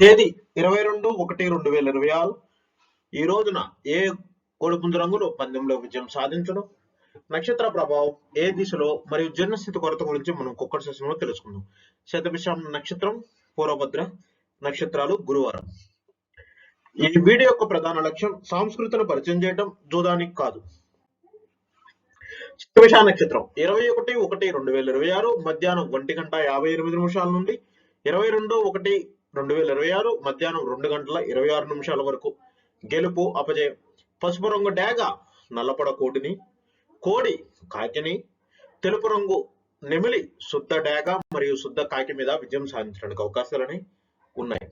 తేదీ ఇరవై రెండు ఒకటి రెండు వేల ఇరవై ఆరు. ఈ రోజున ఏ కోడిపుంజు రంగులు పందెంలో విజయం సాధించడం? నక్షత్ర ప్రభావం ఏ దిశలో మరియు జీర్ణస్థితి కొరత గురించి మనం కుక్కర్ సెషన్లో తెలుసుకుందాం. శతభిషం నక్షత్రం పూర్వభద్ర నక్షత్రాలు గురువారం. ఈ వీడియో యొక్క ప్రధాన లక్ష్యం సంస్కృతిని పరిచయం చేయడం జూదానికి కాదు. శతభిష నక్షత్రం ఇరవై ఒకటి ఒకటి రెండు వేల ఇరవై ఆరు మధ్యాహ్నం ఒంటి గంట యాభై ఎనిమిది నిమిషాల నుండి ఇరవై రెండు ఒకటి రెండు వేల ఇరవై ఆరు మధ్యాహ్నం రెండు గంటల ఇరవై ఆరు నిమిషాల వరకు. గెలుపు అపజయం. పసుపు రంగు డేగ నల్లపడ కోటిని. కోడి కాకిని. తెలుపు రంగు నెమిలి శుద్ధ డేగ మరియు శుద్ధ కాకి మీద విజయం సాధించడానికి అవకాశాలని ఉన్నాయి.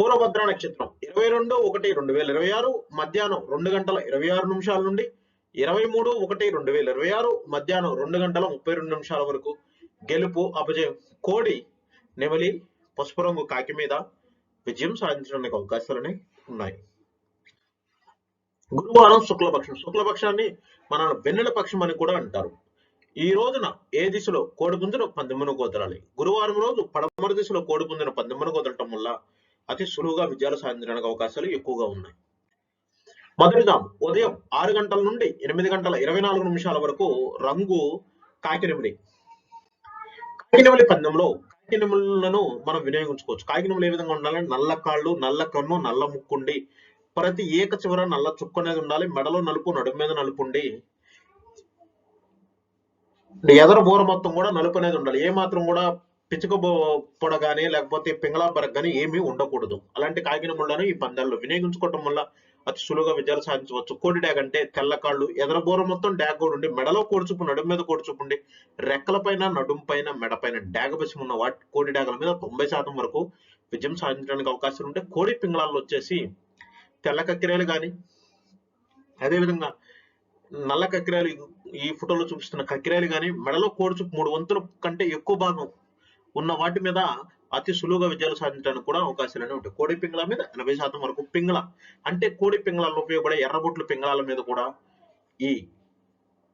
పూర్వభద్ర నక్షత్రం. ఇరవై రెండు ఒకటి రెండు వేల ఇరవై ఆరు మధ్యాహ్నం రెండు గంటల ఇరవై ఆరు నిమిషాల నుండి. ఇరవై మూడు ఒకటి రెండు వేల ఇరవై ఆరు మధ్యాహ్నం రెండు గంటల ముప్పై రెండు నిమిషాల వరకు. గెలుపు అపజయం. కోడి నెమలి పసుపు రంగు కాకి మీద విజయం సాధించడానికి అవకాశాలని ఉన్నాయి. గురువారం శుక్లపక్షం. శుక్లపక్షాన్ని మన వెన్నెల పక్షం అని కూడా అంటారు. ఈ రోజున ఏ దిశలో కోడిపుంజను పందెమ్మను కుదరాలి గురువారం రోజు పడమర దిశలో కోడిపుంజను పందెమ్మను కుదరటం వల్ల అతి సులువుగా విజయాలు సాధించడానికి అవకాశాలు ఎక్కువగా ఉన్నాయి. మొదటిగా ఉదయం ఆరు గంటల నుండి ఎనిమిది గంటల ఇరవై నాలుగు నిమిషాల వరకు రంగు కాకినెమిడి కాకినెమిడి పందెంలో కాకినెములను మనం వినియోగించుకోవచ్చు. కాకినెములు ఏ విధంగా ఉండాలంటే నల్ల కాళ్ళు నల్ల కన్ను నల్ల ముక్కుండి. ప్రతి ఏక చివర నల్ల చుక్క అనేది ఉండాలి. మెడలో నలుపు నడుము మీద నలుపుండి. ఎదర బోర మొత్తం కూడా నలుపు అనేది ఉండాలి. ఏ మాత్రం కూడా పిచ్చుక పొడగాని పొడ లేకపోతే పింగళా బరగ్ గానీ ఏమీ ఉండకూడదు. అలాంటి కాకిన ముళ్ళను ఈ పందాల్లో వినియోగించుకోవటం వల్ల అతి సులువుగా విజయాలు సాధించవచ్చు. కోడి డ్యాగ్ అంటే తెల్ల కాళ్ళు ఎదరబోర మొత్తం డ్యాగ్ కూడా ఉండి మెడలో కోడిచూపు నడుము మీద కోడిచూపు ఉండి రెక్కల పైన నడుము పైన మెడ పైన డ్యాగ్ బసి ఉన్న వాటి కోడి డ్యాగల మీద తొంభై శాతం వరకు విజయం సాధించడానికి అవకాశం ఉంటే కోడి పింగళాల్లో వచ్చేసి తెల్ల కక్కిరేలు కానీ అదేవిధంగా నల్ల కక్కిరాయలు ఈ ఫోటోలో చూపిస్తున్న కక్కిరాలు కానీ మెడలో కోడిచూపు మూడు వంతుల కంటే ఎక్కువ భాగం ఉన్న వాటి మీద అతి సులువుగా విజయాలు సాధించడానికి కూడా అవకాశాలు ఉంటాయి. కోడి పింగళ మీద ఎనభై శాతం వరకు పింగళ. అంటే కోడి పింగళాల్లో ఉపయోగపడే ఎర్రబొట్లు పింగళాల మీద కూడా ఈ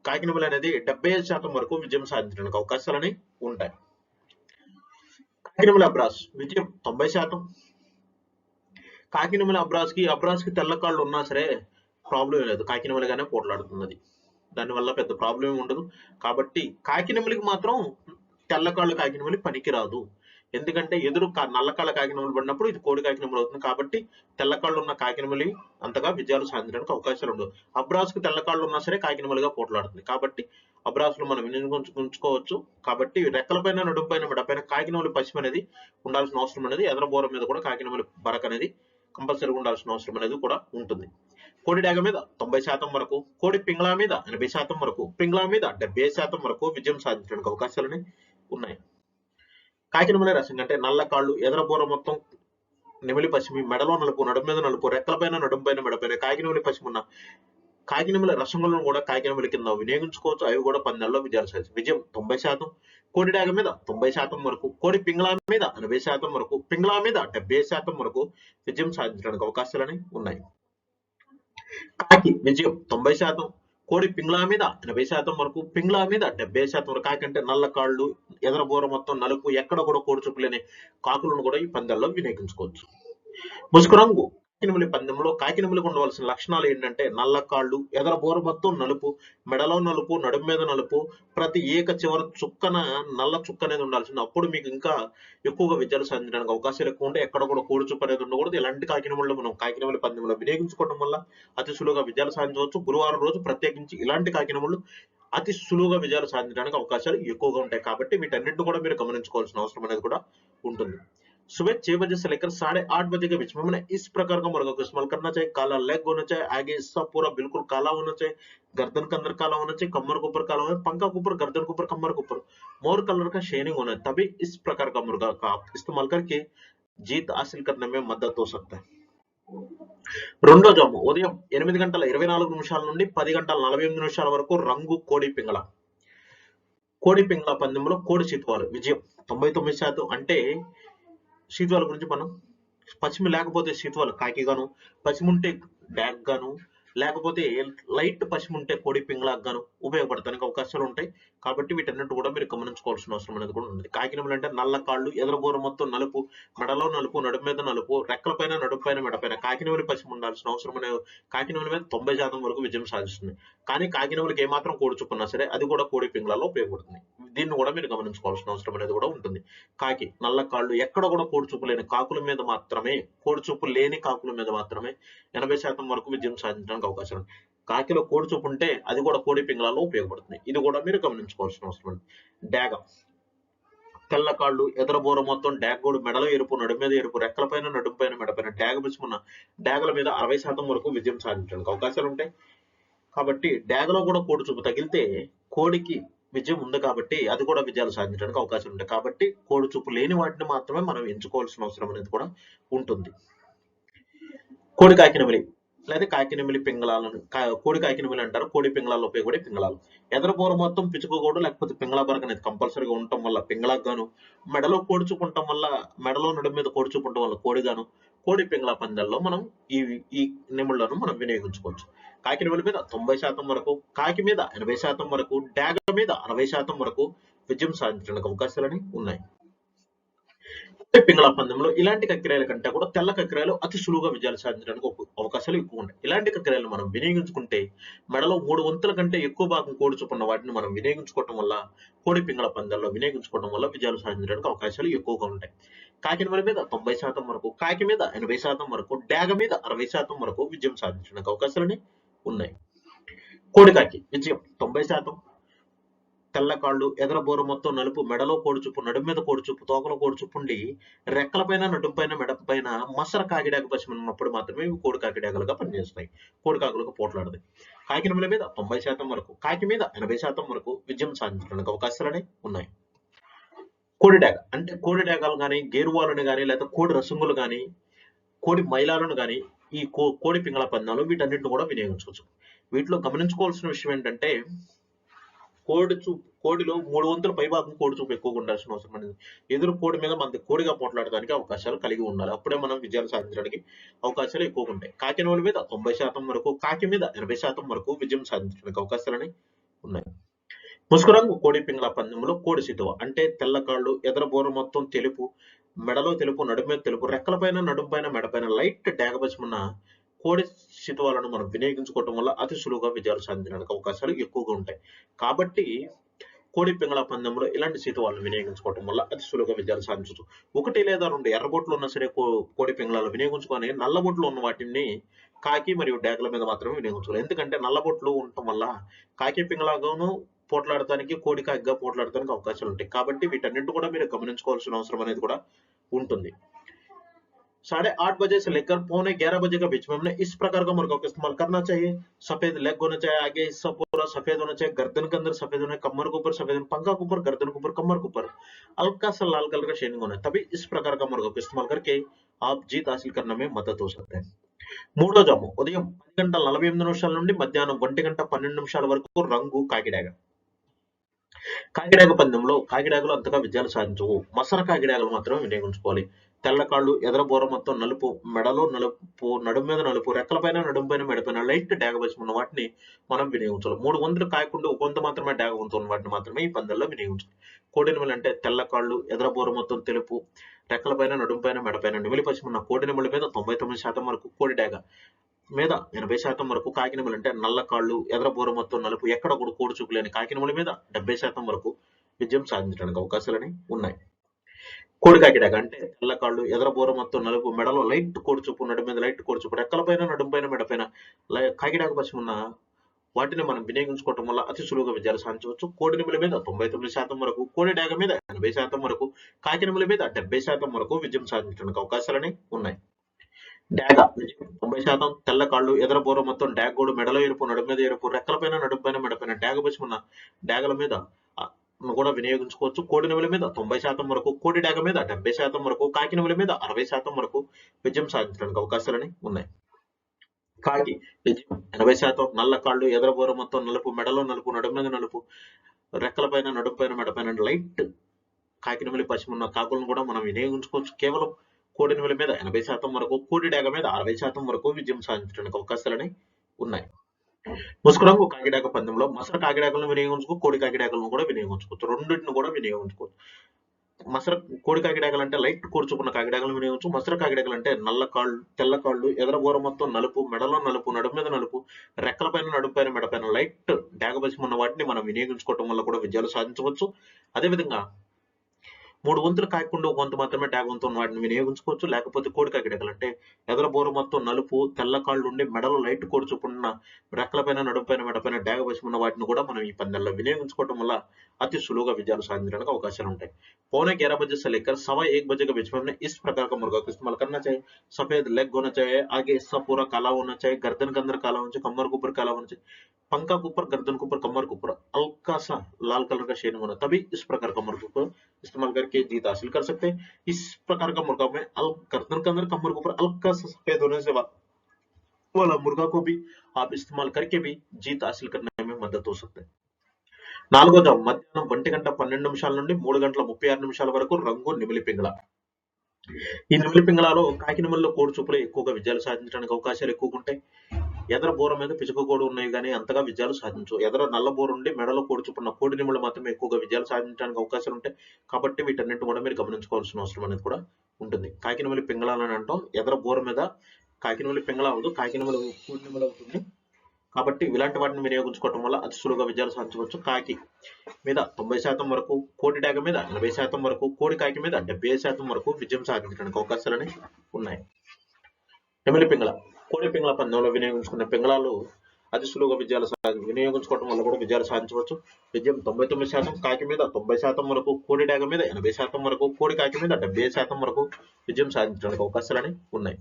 కాకినబలి అనేది డెబ్బై ఐదు శాతం వరకు విజయం సాధించడానికి అవకాశాలని ఉంటాయి. కాకినబలి అబ్రాస్ విజయం తొంభై శాతం. కాకినమల అబ్రాస్కి అబ్రాస్కి తెల్ల కాళ్ళు ఉన్నా సరే ప్రాబ్లం లేదు. కాకినమలగానే పోట్లాడుతున్నది. దానివల్ల పెద్ద ప్రాబ్లం ఉండదు. కాబట్టి కాకినమలికి మాత్రం తెల్ల కాళ్ళు కాకినమలి పనికిరాదు. ఎందుకంటే ఎదురు కా- నల్ల కాళ్ళ పడినప్పుడు ఇది కోడి కాకినములు అవుతుంది కాబట్టి తెల్ల కాళ్ళు ఉన్న కాకినమలి అంతగా విజయాలు సాధించడానికి అవకాశాలు ఉండవు. అబ్రాసుకు తెల్లకాళ్ళు తెల్ల కాళ్ళు ఉన్నా సరే కాకినమలిగా పోట్లాడుతుంది. కాబట్టి అబ్రాసులు మనం వినియోగించుకోవచ్చు కాబట్టి రెక్కలపైన నడుపుపైన పైన మెడపైన కాకినమలి పశ్చిమ అనేది ఉండాల్సిన అవసరం అనేది ఎదరబోరం మీద కూడా కాకినములు బరక అనేది కంపల్సరీగా ఉండాల్సిన అవసరం అనేది కూడా ఉంటుంది. కోడి డాగ మీద తొంభై శాతం వరకు కోడి పింగ్లా మీద ఎనభై శాతం వరకు పింగ్లా మీద డెబ్బై శాతం వరకు విజయం సాధించడానికి అవకాశాలని ఉన్నాయి. కాకినమలే రసం అంటే నల్ల కాళ్ళు ఎదరబూర మొత్తం నెమిలి పశ్చిమి మెడలో నలుపు నడుము మీద నలుపు రెక్కల పైన నడుము పైన మెడపైన కాకినమలి పశ్చిమ కాకినమల రసములను కూడా కాకినమల కింద వినియోగించుకోవచ్చు. అవి కూడా పందెల్లో విజయాలు సాధించి విజయం తొంభై శాతం. కోడి డాగ మీద తొంభై శాతం వరకు కోడి పింగళా మీద ఎనభై శాతం వరకు పింగళా మీద డెబ్బై శాతం వరకు విజయం సాధించడానికి అవకాశాలని ఉన్నాయి. కాకి విజయం తొంభై శాతం. కోడి పింగ్లా మీద ఎనభై శాతం వరకు పింగ్లా మీద డెబ్బై శాతం వరకు. కాకంటే నల్ల కాళ్ళు ఎదర బోర మొత్తం నలుపు ఎక్కడ కూడా కోడి చూపులేని కాకులను కూడా ఈ పందాల్లో వినియోగించుకోవచ్చు. ముసుగు రంగు. కాకినములి పందెంలో కాకినములకు ఉండవలసిన లక్షణాలు ఏంటంటే నల్ల కాళ్ళు ఎదర బోరబత్తం మొత్తం నలుపు మెడలో నలుపు నడుము మీద నలుపు ప్రతి ఏక చివర చుక్కన నల్ల చుక్క అనేది ఉండాల్సింది. అప్పుడు మీకు ఇంకా ఎక్కువగా విజయాలు సాధించడానికి అవకాశాలు ఎక్కువ ఉంటాయి. ఎక్కడ కూడా కోడి చుక్క అనేది ఉండకూడదు. ఇలాంటి కాకినములు మనం కాకినముల పందెంలో వినియోగించుకోవడం వల్ల అతి సులువుగా విజయాలు సాధించవచ్చు. గురువారం రోజు ప్రత్యేకించి ఇలాంటి కాకినములు అతి సులువుగా విజయాలు సాధించడానికి అవకాశాలు ఎక్కువగా ఉంటాయి. కాబట్టి వీటన్నింటిని కూడా మీరు గమనించుకోవాల్సిన అవసరం అనేది కూడా ఉంటుంది. सुबह छह बजे से लेकर साढ़े आठ बजे के बीच में मैंने इस प्रकार का मुर्गा को इस्तेमाल करना चाहिए काला लेग होना चाहिए आगे हिस्सा पूरा बिल्कुल काला होना चाहिए गर्दन के अंदर काला होना चाहिए कमर के ऊपर काला होना चाहिए पंखा के ऊपर गर्दन के ऊपर कमर के ऊपर मोर कलर का शेनिंग होना है तभी इस प्रकार का मुर्गा का आप इस्तेमाल करके जीत हासिल करने में मदद हो सकता है రెండో జాము ఉదయం ఎనిమిది గంటల ఇరవై నాలుగు నిమిషాల నుండి పది గంటల నలభై ఎనిమిది నిమిషాల వరకు రంగు కోడి పింగళ కోడి పింగళ పందెంలో కోడి చిత్వాలు విజయం తొంభై తొమ్మిది శాతం అంటే శీతువాల గురించి మనం పశ్చిమ లేకపోతే శీతువాలు కాకి గాను పశ్చిమ ఉంటే డాగ్ గాను లేకపోతే లైట్ పశ్చిమ ఉంటే కోడి పింగళాక్ గాను ఉపయోగపడటానికి అవకాశాలు ఉంటాయి కాబట్టి వీటన్నిటి కూడా మీరు గమనించుకోవాల్సిన అవసరం అనేది కూడా ఉంది కాకినములు అంటే నల్ల కాళ్ళు ఎదరబోర మొత్తం నలుపు మెడలో నలుపు నడుము మీద నలుపు రెక్కలపైన నడుము పైన మెడపైన కాకినములు పశ్చిమ ఉండాల్సిన అవసరం అనేది కాకినముల మీద తొంభై శాతం వరకు విజయం సాధిస్తుంది. కానీ కాకినములకి ఏమాత్రం కోడి చుక్కున్నా సరే అది కూడా కోడి పింగళాల్లో ఉపయోగపడుతుంది. దీన్ని కూడా మీరు గమనించుకోవాల్సిన అవసరం అనేది కూడా ఉంటుంది. కాకి నల్ల కాళ్ళు ఎక్కడ కూడా కోడి చూపు లేని కాకుల మీద మాత్రమే కోడి చూపు లేని కాకుల మీద మాత్రమే ఎనభై శాతం వరకు విజయం సాధించడం సాధించడానికి అవకాశం ఉంది కాకిలో కోడి చూపు ఉంటే అది కూడా కోడి పింగళాల్లో ఉపయోగపడుతుంది. ఇది కూడా మీరు గమనించుకోవాల్సిన అవసరం ఉంది డాగ. తెల్ల కాళ్ళు ఎదరబోర మొత్తం డాగోడు మెడలో ఎరుపు నడుము మీద ఎరుపు రెక్కలపైన నడుము పైన మెడపైన డాగ పిచ్చుకున్న డాగల మీద అరవై శాతం వరకు విజయం సాధించడానికి అవకాశాలు ఉంటాయి. కాబట్టి డాగలో కూడా కోడి చూపు తగిలితే కోడికి విజయం ఉంది కాబట్టి అది కూడా విజయాలు సాధించడానికి అవకాశం ఉంది కాబట్టి కోడి చూపు లేని వాటిని మాత్రమే మనం ఎంచుకోవాల్సిన అవసరం అనేది కూడా ఉంటుంది. కోడి కాకినమిలి లేదా కాకినెమిలి పింగళాలను కోడి కాకినమిలి అంటారు. కోడి పింగళాలు ఉపయోగపడే పింగళాలు. ఎదరపూర మొత్తం పిచ్చుకోకూడదు లేకపోతే పింగళా బరక అనేది కంపల్సరీగా ఉండటం వల్ల పింగళాకు గాను మెడలో కోడి వల్ల మెడలో నడుము మీద కోడి వల్ల కోడి వల్ల కోడిగాను కోడి పింగళా పందాల్లో మనం ఈ ఈ నిముళ్ళను మనం వినియోగించుకోవచ్చు. కాకినెమిలి మీద తొంభై శాతం వరకు కాకి మీద ఎనభై శాతం వరకు డాగ మీద అరవై శాతం వరకు విజయం సాధించడానికి అవకాశాలని ఉన్నాయి. పింగళ పందెంలో ఇలాంటి కక్కిరాయల కంటే కూడా తెల్ల కక్కిరాయలు అతి సులువుగా విజయాలు సాధించడానికి అవకాశాలు ఎక్కువ ఉంటాయి ఇలాంటి కక్కిరాయలు మనం వినియోగించుకుంటే మెడలో మూడు వంతుల కంటే ఎక్కువ భాగం కోడి చూపున్న వాటిని మనం వినియోగించుకోవటం వల్ల కోడి పింగళ పందాల్లో వినియోగించుకోవడం వల్ల విజయాలు సాధించడానికి అవకాశాలు ఎక్కువగా ఉంటాయి. కాకినమల మీద తొంభై శాతం వరకు కాకి మీద ఎనభై శాతం వరకు డాగ మీద అరవై శాతం వరకు విజయం సాధించడానికి అవకాశాలని ఉన్నాయి. కోడి కాకి విజయం తొంభై శాతం తెల్ల కాళ్ళు ఎదరబోర మొత్తం నలుపు మెడలో కోడుచుప్పు నడుము మీద కోడుచుప్పు తోకలో కోడుచుప్పుండి రెక్కలపైన నడుము పైన మెడ పైన మసర కాకిడాకు పశ్చిమ ఉన్నప్పుడు మాత్రమే ఇవి కోడి కాకిడాకలుగా పనిచేస్తాయి కోడి కాకులుగా పోట్లాడదు. కాకినముల మీద తొంభై శాతం వరకు కాకి మీద ఎనభై శాతం వరకు విజయం సాధించడానికి అవకాశాలనే ఉన్నాయి. కోడి డాగ అంటే కోడి డాగాలు కానీ గేరువాలను కానీ లేదా కోడి రసంగులు కానీ కోడి మైలాలను కానీ ఈ కో కోడి పింగళ పందాలు వీటన్నిటిని కూడా వినియోగించుకోవచ్చు. వీటిలో గమనించుకోవాల్సిన విషయం ఏంటంటే కోడి చూపు కోడిలో మూడు వంతుల పైభాగం కోడి చూపు ఎక్కువగా ఉండాల్సిన అవసరం అనేది ఎదురు కోడి మీద మనకి కోడిగా పోట్లాడడానికి అవకాశాలు కలిగి ఉండాలి. అప్పుడే మనం విజయాలు సాధించడానికి అవకాశాలు ఎక్కువగా ఉంటాయి. కాకినోల మీద తొంభై శాతం వరకు కాకి మీద ఎనభై శాతం వరకు విజయం సాధించడానికి అవకాశాలని ఉన్నాయి. ముసుగురంగు కోడి పింగళ పందెంలో కోడి సితువ అంటే తెల్ల కాళ్ళు ఎదరబోర మొత్తం తెలుపు మెడలో తెలుపు నడుము మీద తెలుపు రెక్కలపైన నడుము పైన మెడపైన లైట్ డాగబచ్చమున్న కోడి సితువాలను మనం వినియోగించుకోవటం వల్ల అతి సులువుగా విజయాలు సాధించడానికి అవకాశాలు ఎక్కువగా ఉంటాయి. కాబట్టి కోడి పింగళ పందెంలో ఇలాంటి సితువాలను వినియోగించుకోవటం వల్ల అతి సులువుగా విజయాలు సాధించవచ్చు. ఒకటి లేదా రెండు ఎర్రబొట్లు ఉన్నా సరే కో- కోడి పింగళాలు వినియోగించుకొని నల్లబొట్లు ఉన్న వాటిని కాకి మరియు డాగల మీద మాత్రమే వినియోగించుకోవాలి. ఎందుకంటే నల్లబొట్లు ఉండటం వల్ల కాకి పింగళాగాను పోట్లాడటానికి కోడి కాకిగా పోట్లాడటానికి అవకాశాలు ఉంటాయి. కాబట్టి వీటన్నిటి కూడా మీరు గమనించుకోవాల్సిన అవసరం అనేది కూడా ఉంటుంది. साढ़े आठ बजे से लेकर पौने ग्यारह बजे के बीच में हमने इस प्रकार का मुर्गा का इस्तेमाल करना चाहिए सफेद लेग होना चाहिए आगे हिस्सा पूरा सफेद होना चाहिए गर्दन के अंदर सफेद होना है कमर के ऊपर सफेद होना पंखा के ऊपर गर्दन के ऊपर कमर के ऊपर हल्का सा लाल कलर का शेडिंग होना है तभी इस प्रकार का मुर्गा का इस्तेमाल करके आप जीत हासिल करने में मदद हो सकते हैं మూడో జాము ఉదయం పది గంటల నలభై ఎనిమిది నిమిషాల నుండి మధ్యాహ్నం ఒంటి గంట పన్నెండు నిమిషాల వరకు రంగు కాకిడాగ కాకిడాగ పందెంలో కాకిడాగలు అంతగా విజయాలు సాధించవు మసర కాకిడాగలు మాత్రమే వినియోగించుకోవాలి తెల్ల కాళ్ళు ఎదరబోర మొత్తం నలుపు మెడలో నలుపు నడుము మీద నలుపు రెక్కలపైన నడుము పైన మెడపైన లైట్ డాగ ఉన్న వాటిని మనం వినియోగించాలి. మూడు వందలు కాయకుండా ఒక వంద మాత్రమే డాగ వంతు ఉన్న వాటిని మాత్రమే ఈ పందెల్లో వినియోగించాలి. కోడినిమలు అంటే తెల్ల కాళ్ళు ఎదరబోర మొత్తం తెలుపు రెక్కలపైన నడుము పైన మెడపైన నిమిలి పశ్చిమ ఉన్న కోడినిమల మీద తొంభై తొమ్మిది శాతం వరకు కోడి డాగ మీద ఎనభై శాతం వరకు కాకినములు అంటే నల్ల కాళ్ళు ఎదరబోర మొత్తం నలుపు ఎక్కడ కూడా కోడి చూపులేని కాకినముల మీద డెబ్బై శాతం వరకు విజయం సాధించడానికి అవకాశాలని ఉన్నాయి. కోడి కాకిడాక అంటే తెల్ల కాళ్ళు ఎదరబోర మొత్తం నలుపు మెడలో లైట్ కోడి నడుము మీద లైట్ కోడి రెక్కలపైన నడుము పైన మెడపైన కాకిడాక పశ్చిమ ఉన్న వాటిని మనం వినియోగించుకోవటం వల్ల అతి సులువుగా విజయాలు సాధించవచ్చు. కోడి నిముల మీద తొంభై తొమ్మిది శాతం వరకు కోడి డాగ మీద ఎనభై శాతం వరకు కాకి కాకినముల మీద డెబ్బై శాతం వరకు విజయం సాధించడానికి అవకాశాలని ఉన్నాయి. డాగ తొంభై శాతం తెల్ల కాళ్ళు ఎదరబోర మొత్తం డాగ్ గోడు మెడలో ఎరుపు నడుము మీద ఎరుపు రెక్కలపైన నడుము మెడపైన డాగ పశ్చిమ ఉన్న డాగల మీద కూడా వినియోగించుకోవచ్చు. కోడి మీద తొంభై శాతం వరకు కోడి డాగ మీద డెబ్బై శాతం వరకు కాకి మీద అరవై శాతం వరకు విజయం సాధించడానికి అవకాశాలని ఉన్నాయి. కాకి విజయం ఎనభై శాతం నల్ల కాళ్ళు ఎదరబోర మొత్తం నలుపు మెడలో నలుపు నడుము మీద నలుపు రెక్కలపైన నడుము పైన మెడపైన లైట్ కాకి నెమలి పశ్చిమ ఉన్న కాకులను కూడా మనం వినియోగించుకోవచ్చు. కేవలం కోడి మీద ఎనభై శాతం వరకు కోడి డాగ మీద అరవై శాతం వరకు విజయం సాధించడానికి అవకాశాలని ఉన్నాయి. ముసుగురంగు కాకిడాక పందెంలో మసర కాకిడాకలను వినియోగించుకో కోడి కాకిడాకలను కూడా వినియోగించుకోవచ్చు రెండింటిని కూడా వినియోగించుకోవచ్చు మసర కోడి కాకిడాకలు అంటే లైట్ కూర్చుకున్న కాకిడాకలను వినియోగించు. మసర కాకిడాకలు అంటే నల్ల కాళ్ళు తెల్ల కాళ్ళు ఎదరబోర మొత్తం నలుపు మెడలో నలుపు నడుము మీద నలుపు రెక్కల పైన నడుము పైన మెడ పైన లైట్ డాగబసి ఉన్న వాటిని మనం వినియోగించుకోవటం వల్ల కూడా విజయాలు సాధించవచ్చు. అదేవిధంగా మూడు వంతులు కాకుండా ఒక వంతు మాత్రమే ట్యాగ్ వంతు ఉన్న వాటిని వినియోగించుకోవచ్చు లేకపోతే కోడి కాకిడకలు అంటే ఎదర బోర మొత్తం నలుపు తెల్ల కాళ్ళు ఉండి మెడలో లైట్ కోడి చొప్పున రెక్కల పైన నడుము పైన మెడ పైన డ్యాగ వశం ఉన్న వాటిని కూడా మనం ఈ పందెల్లో వినియోగించుకోవడం వల్ల అతి సులువుగా విజయాలు సాధించడానికి అవకాశాలు ఉంటాయి पौने ग्यारह बजे से लेकर सवा एक बजे के बीच में हमने इस प्रकार का मुर्गा को इस्तेमाल करना चाहिए सफेद लेग होना चाहिए आगे हिस्सा पूरा काला होना चाहिए गर्दन के अंदर काला होना चाहिए कमर के ऊपर काला होना चाहिए पंखा के ऊपर गर्दन के ऊपर कमर के ऊपर हल्का सा लाल कलर का शेड होना तभी इस प्रकार का मुर्गा को इस्तेमाल करके जीत हासिल कर सकते हैं इस प्रकार का मुर्गा में अल- गर्दन के अंदर कमर के ऊपर हल्का सा सफेद होने से वा- वाला मुर्गा को भी आप इस्तेमाल करके भी जीत हासिल करने में मदद हो सकता है నాలుగో జాము మధ్యాహ్నం ఒంటి గంట పన్నెండు నిమిషాల నుండి మూడు గంటల ముప్పై ఆరు నిమిషాల వరకు రంగు నిమిలి పింగళ ఈ నిమిలి పింగళాలో కాకినమల్లో కోడి చూపులు ఎక్కువగా విజయాలు సాధించడానికి అవకాశాలు ఎక్కువగా ఉంటాయి ఎదర బోర మీద పిచుక కోడి ఉన్నాయి కానీ అంతగా విజయాలు సాధించు ఎదర నల్ల బోర ఉండి మెడలో కోడి కోడి నిములు మాత్రమే ఎక్కువగా విజయాలు సాధించడానికి అవకాశాలు ఉంటాయి. కాబట్టి వీటన్నింటి కూడా మీరు గమనించుకోవాల్సిన అవసరం అనేది కూడా ఉంటుంది. కాకినమలి పింగళాలని అంటాం. ఎదర బోర మీద కాకినమలి పింగళ అవ్వదు కాకినమలి కోడి నిములు అవుతుంది. కాబట్టి ఇలాంటి వాటిని వినియోగించుకోవడం వల్ల అతి సులువుగా విజయాలు సాధించవచ్చు. కాకి మీద తొంభై శాతం వరకు కోడి డాగ మీద ఎనభై శాతం వరకు కోడి కాకి మీద డెబ్బై శాతం వరకు విజయం సాధించడానికి అవకాశాలని ఉన్నాయి. నెమిలి పింగళ. కోడి పింగళ పందెంలో వినియోగించుకున్న పింగళాలు అతి సులువుగా విజయాలు వినియోగించుకోవడం వల్ల కూడా విజయాలు సాధించవచ్చు. విజయం తొంభై తొమ్మిది శాతం కాకి మీద తొంభై శాతం వరకు కోడి డాగ మీద ఎనభై శాతం వరకు కోడి కాకి మీద డెబ్బై శాతం వరకు విజయం సాధించడానికి అవకాశాలని ఉన్నాయి.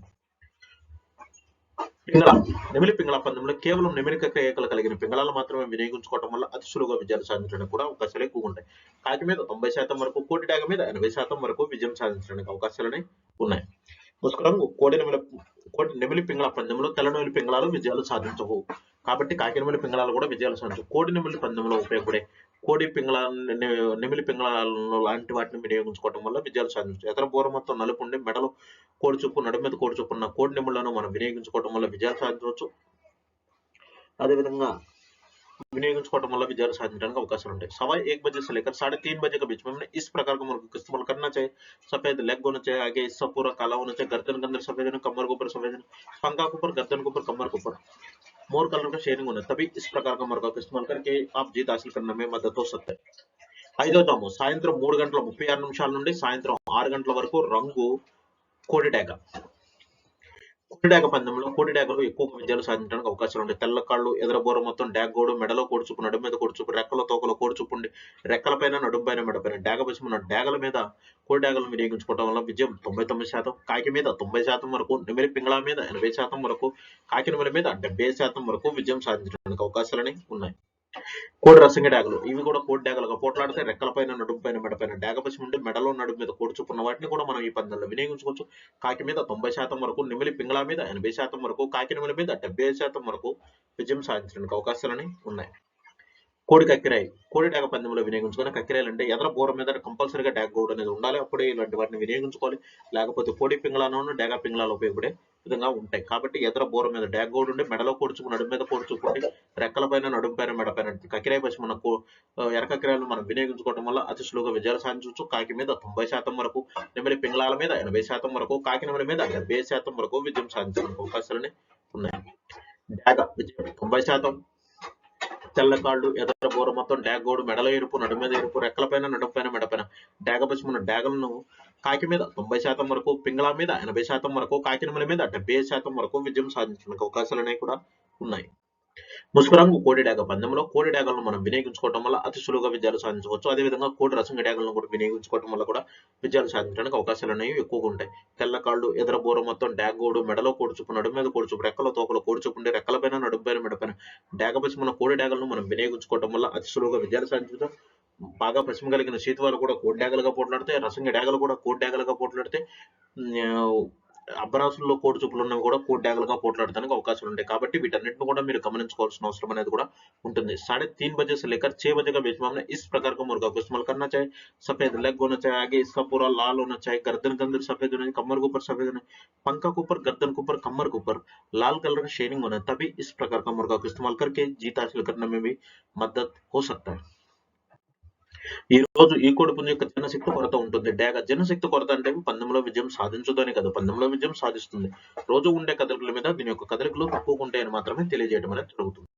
పింగళ నెమిలి పింగళ పందెంలో కేవలం నెమిలిక క్రియకలు కలిగిన పింగళాలు మాత్రమే వినియోగించుకోవడం వల్ల అతి సులువుగా విజయాలు సాధించడానికి కూడా అవకాశాలు ఎక్కువ ఉంటాయి కాకి మీద తొంభై శాతం వరకు కోటి డాగ మీద ఎనభై శాతం వరకు విజయం సాధించడానికి అవకాశాలని ఉన్నాయి. ముసుగు కోడి నెమిలి కోడి నెమిలి పింగళ పందెంలో తెల్ల నెమిలి పింగళాలు విజయాలు సాధించవు. కాబట్టి కాకినెమిలి పింగళాలు కూడా విజయాలు సాధించవు. కోడి నెమిలి పందెంలో ఉపయోగపడే కోడి పింగళ నెమిలి పింగళాలను లాంటి వాటిని వినియోగించుకోవడం వల్ల విజయాలు సాధించవచ్చు. ఇతర బోర మొత్తం నలుపు ఉండి మెడలో కోడి చూపు నడు మీద కోడి చొప్పున్న కోడి నెమ్ములను మనం వినియోగించుకోవడం వల్ల విజయాలు సాధించవచ్చు. అదేవిధంగా विनियोगन को ऑटोमोबाइल अवकाश सवा एक बजे से लेकर साढ़े तीन बजे के बीच में इस प्रकार का मुर्ग इस्तेमाल करना चाहिए। सफ़ेद लेग होना चाहिए, आगे हिस्सा पूरा काला होना चाहिए, गर्दन के अंदर सफ़ेद कमर के ऊपर सफ़ेद पंखा के ऊपर, गर्दन के ऊपर, कमर के ऊपर। मोर कलर का शेयरिंग होना, तभी इस प्रकार का मुर्गा इस्तेमाल करके आप जीत हासिल करने में मदद हो सकते हैं। ఐదోదాము సాయంత్రం మూడు आर ముప్పై ఆరు నిమిషాల को డాగ కోడి పందెంలో కోడిడాకలు ఎక్కువ విజయాలు సాధించడానికి అవకాశాలు ఉంటాయి తెల్ల కాళ్ళు ఎదరబోర మొత్తం డాగ్ గోడు మెడలో కోడిచుపు నడుము మీద కోడిచుపు రెక్కల తోకలో కోడిచుపు రెక్కల పైన నడుము పైన మెడ పైన డాగ బసి ఉన్న డాగల మీద కోడిడాగలు వినియోగించుకోవడం వల్ల విజయం తొంభై తొమ్మిది శాతం కాకి మీద తొంభై శాతం వరకు నిమిరి పింగళ మీద ఎనభై శాతం వరకు కాకి నిమిలి మీద డెబ్బై శాతం వరకు విజయం సాధించడానికి అవకాశాలని ఉన్నాయి. కోడి రసంగి డాగలు. ఇవి కూడా కోడి డాగలుగా పోట్లాడితే రెక్కల పైన నడుము పైన మెడ పైన డాగ పసి ఉండి మెడలో నడుము మీద కోడి చొప్పున వాటిని కూడా మనం ఈ పందెంలో వినియోగించుకోవచ్చు. కాకి మీద తొంభై శాతం వరకు నిమిలి పింగళ మీద ఎనభై శాతం వరకు కాకి నిమిలి మీద డెబ్బై శాతం వరకు విజయం సాధించడానికి అవకాశాలని ఉన్నాయి. కోడి కక్కిరాయి. కోడి డాగ పందెంలో వినియోగించుకొని కక్కిరాయలు అంటే ఎదర బోర మీద కంపల్సరీగా డాగ్ గోడ్ అనేది ఉండాలి. అప్పుడే ఇలాంటి వాటిని వినియోగించుకోవాలి. లేకపోతే కోడి పింగళాలను డాగ పింగళాలు ఉపయోగపడే విధంగా ఉంటాయి. కాబట్టి ఎదర బోర మీద డాగ్ గోడ్ ఉండి మెడలో కూర్చుకుని నడుము మీద కూర్చుకుంటే రెక్కల పైన నడుము పైన మెడ పైన కక్కిరాయి పసి మన కో- మనం వినియోగించుకోవడం వల్ల అతి సులువుగా విజయాలు సాధించవచ్చు. కాకి మీద తొంభై శాతం వరకు నెమలి పింగళాల మీద ఎనభై శాతం వరకు కాకి నెమలి మీద డెబ్బై శాతం వరకు విజయం సాధించడానికి అవకాశాలని ఉన్నాయి. డాగ విజయం తొంభై శాతం. తెల్ల కాళ్ళు ఎదర బోర మొత్తం డాగ్ గోడు మెడల ఎరుపు నడు మీద ఎరుపు రెక్కల పైన నడుము మెడపైన డాగ పశ్చిమ డాగలను కాకి మీద తొంభై శాతం వరకు పింగళ మీద ఎనభై శాతం వరకు కాకి మీద డెబ్బై శాతం వరకు విజయం సాధించడానికి అవకాశాలు అనేవి కూడా ఉన్నాయి. ముసుకురంగు కోడి డాగ పందెంలో కోడి డాగలను మనం వినియోగించుకోవడం వల్ల అతి సులువుగా విజయాలు సాధించవచ్చు అదేవిధంగా కోడి రసంగి డాగలను కూడా వినియోగించుకోవడం వల్ల కూడా విజయాలు సాధించడానికి అవకాశాలు అనేవి ఎక్కువగా ఉంటాయి. తెల్ల కాళ్ళు ఎదర బోర మొత్తం డాగ్ గోడు మెడలో కోడిచుపు నడుము మీద కోడిచుపు రెక్కల తోకలు కోడిచుపు రెక్కల పైన నడుపు పైన మెడ పైన డాగ పసి మన కోడి డాగలను మనం వినియోగించుకోవడం వల్ల అతి సులువుగా విజయాలు సాధించడం బాగా పశ్చిమ కలిగిన శీతవాలు కూడా కోడి డాగలుగా పోట్లాడితే రసంగి డాగలు కూడా కోడి డాగలుగా పోట్లాడితే అబ్బరాసుల్లో కోడి చూపులు ఉన్నవి కూడా కోడి డాగలుగా పోట్లాడడానికి అవకాశాలు ఉంటాయి కాబట్టి వీటన్నిటిని కూడా మీరు గమనించుకోవాల్సిన అవసరం అనేది కూడా ఉంటుంది साढ़े तीन बजे से लेकर छह बजे का बीच में हमने इस प्रकार का मुर्गा को इस्तेमाल करना चाहिए सफेद लेग होना चाहिए आगे इसका पूरा लाल होना चाहिए गर्दन के अंदर सफेद होना चाहिए कमर के ऊपर सफेद होना चाहिए पंखा के ऊपर गर्दन के ऊपर कमर के ऊपर लाल कलर का शेडिंग होना है तभी इस प्रकार का मुर्गा को इस्तेमाल करके जीत हासिल करने में भी मदद हो सकता है ఈ రోజు ఈ కోడి యొక్క జనశక్తి కొరత ఉంటుంది. డేగ జనశక్తి కొరత అంటే పందెంలో విజయం సాధించదని కదా. పందెంలో విజయం సాధిస్తుంది. రోజు ఉండే కదలికల మీద దీని యొక్క కదలికలు తక్కువగా ఉంటాయని మాత్రమే తెలియజేయడం అనేది జరుగుతుంది.